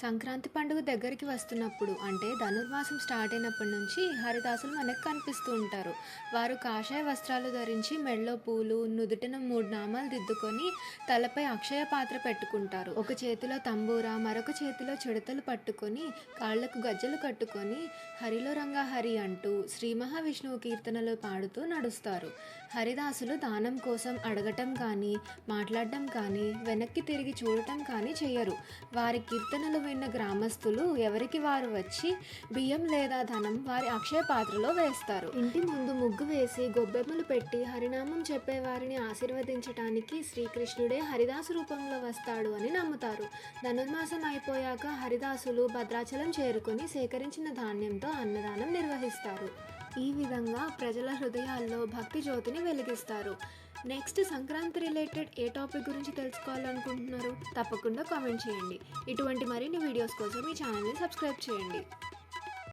సంక్రాంతి పండుగ దగ్గరికి వస్తున్నప్పుడు అంటే ధనుర్మాసం స్టార్ట్ అయినప్పటి నుంచి హరిదాసులు మనకు కనిపిస్తూ ఉంటారు. వారు కాషాయ వస్త్రాలు ధరించి మెడలో పూలు నుదుటిన మూడు నామాలు దిద్దుకొని తలపై అక్షయ పాత్ర పెట్టుకుంటారు. ఒక చేతిలో తంబూరా మరొక చేతిలో చిడతలు పట్టుకొని కాళ్ళకు గజ్జలు కట్టుకొని హరిలో రంగా హరి అంటూ శ్రీ మహావిష్ణువు కీర్తనలు పాడుతూ నడుస్తారు. హరిదాసులు దానం కోసం అడగటం కానీ మాట్లాడటం కానీ వెనక్కి తిరిగి చూడటం కానీ చేయరు. వారి కీర్తనలు విన్న గ్రామస్తులు ఎవరికి వారు వచ్చి బియ్యం లేదా ధనం వారి అక్షయ పాత్రలో వేస్తారు. ఇంటి ముందు ముగ్గు వేసి గొబ్బెమ్మలు పెట్టి హరినామం చెప్పే వారిని ఆశీర్వదించటానికి శ్రీకృష్ణుడే హరిదాసు రూపంలో వస్తాడు అని నమ్ముతారు. ధనుర్మాసం అయిపోయాక హరిదాసులు భద్రాచలం చేరుకొని సేకరించిన ధాన్యంతో అన్నదానం నిర్వహిస్తారు. ఈ విధంగా ప్రజల హృదయాల్లో భక్తి జ్యోతిని వెలిగిస్తారు. నెక్స్ట్ సంక్రాంతి రిలేటెడ్ ఏ టాపిక్ గురించి తెలుసుకోవాలనుకుంటున్నారు తప్పకుండా కామెంట్ చేయండి. ఇటువంటి మరిన్ని వీడియోస్ కోసం ఈ ఛానల్ని సబ్స్క్రైబ్ చేయండి.